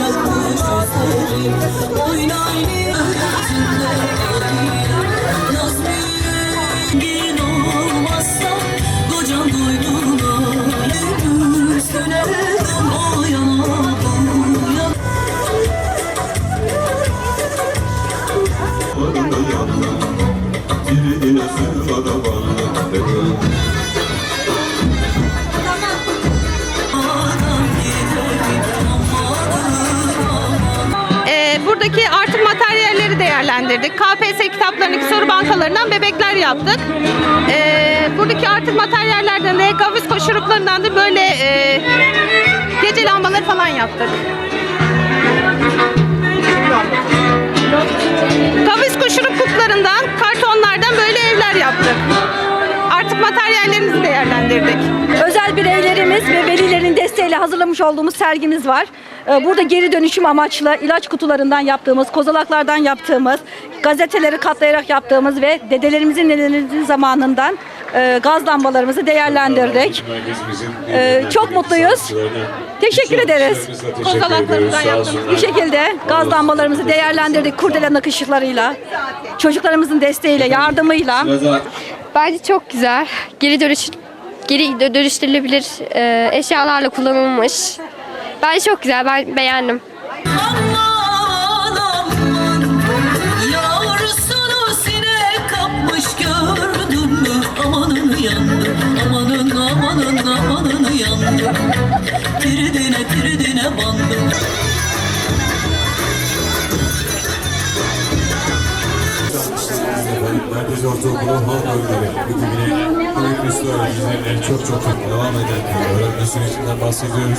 yaşatmış değerlendirdik. KPSS kitaplarındaki soru bankalarından bebekler yaptık. Ee, buradaki artık materyallerden de gavisco şuruplarından da böyle e, gece lambaları falan yaptık. Gavisco şurup kuplarından, kartonlardan böyle evler yaptık. Artık materyallerimizi değerlendirdik. Özel bireylerimiz ve velilerin desteğiyle hazırlamış olduğumuz sergimiz var. Ee, Burada geri dönüşüm amaçlı ilaç kutularından yaptığımız, kozalaklardan yaptığımız, gazeteleri katlayarak yaptığımız ve dedelerimizin nenelerimizin zamanından e, gaz lambalarımızı değerlendirdik. Ee, çok mutluyuz. Teşekkür ederiz. Kozalaklarımızdan yaptığımız Bu şekilde gaz lambalarımızı değerlendirdik kurdele nakışlıklarıyla, çocuklarımızın desteğiyle, yardımıyla. Bence çok güzel. Geri dönüş geri dö- dönüştürülebilir e, eşyalarla kullanılmış. Bence çok güzel. Ben beğendim. Aman aman Yavrusunu sinek kapmış gördün mü Amanın Merkez Ortaokulu halk Üstü öğrencilerine çok çok çok devam eden bir öğrenme sürecinden bahsediyoruz.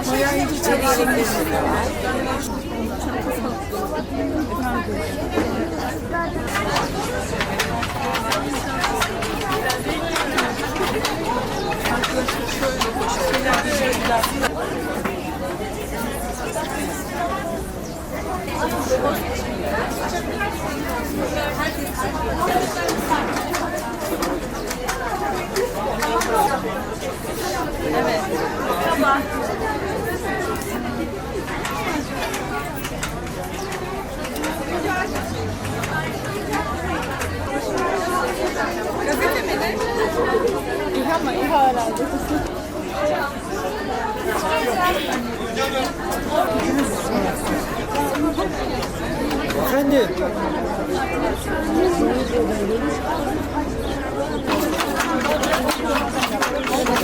Efendim.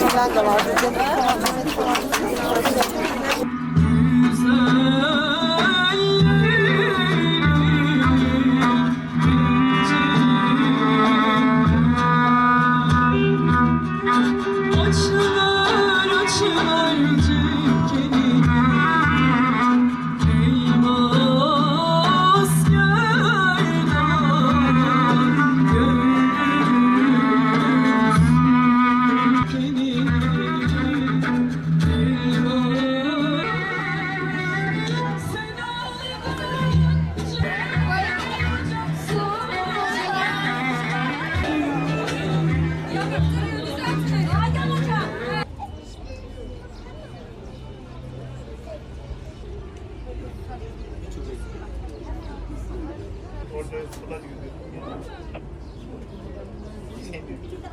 Açılar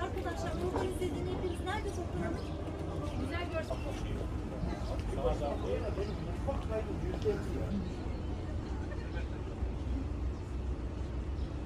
Arkadaşlar bu izlediğini hepiniz nerede toplanalım? Güzel görsün.